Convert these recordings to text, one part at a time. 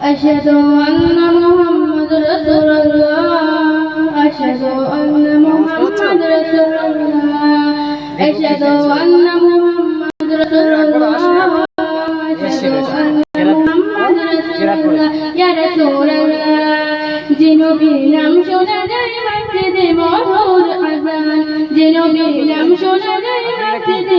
أشهد أن محمد رسول الله أشهد أن محمد رسول الله أشهد أن محمد رسول الله أشهد أن محمد رسول الله يا رسول الله জিনবীর নাম শোনা যায় মসজিদে মধুর আজান জিনবীর নাম শোনা যায় মসজিদে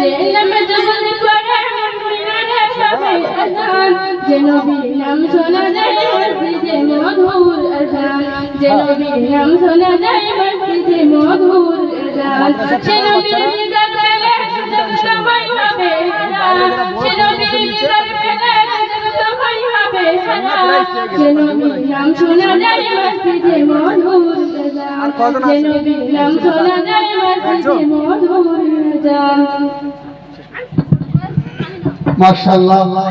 নামে শোনা যায় মসজিদে মধুর আজান যে নবীর নাম শোনা যায় মসজিদে মধুর আজান সে নবীর দিদার পেলে তোমায় হবে সে নবীর দিদার পেলে তোমায় হবে যে নবীর নাম শোনা যায় মসজিদে মধুর আজান যে আছে? নবীর নাম শোনা যায় মসজিদে মধুর আজান মাশাআল্লাহ।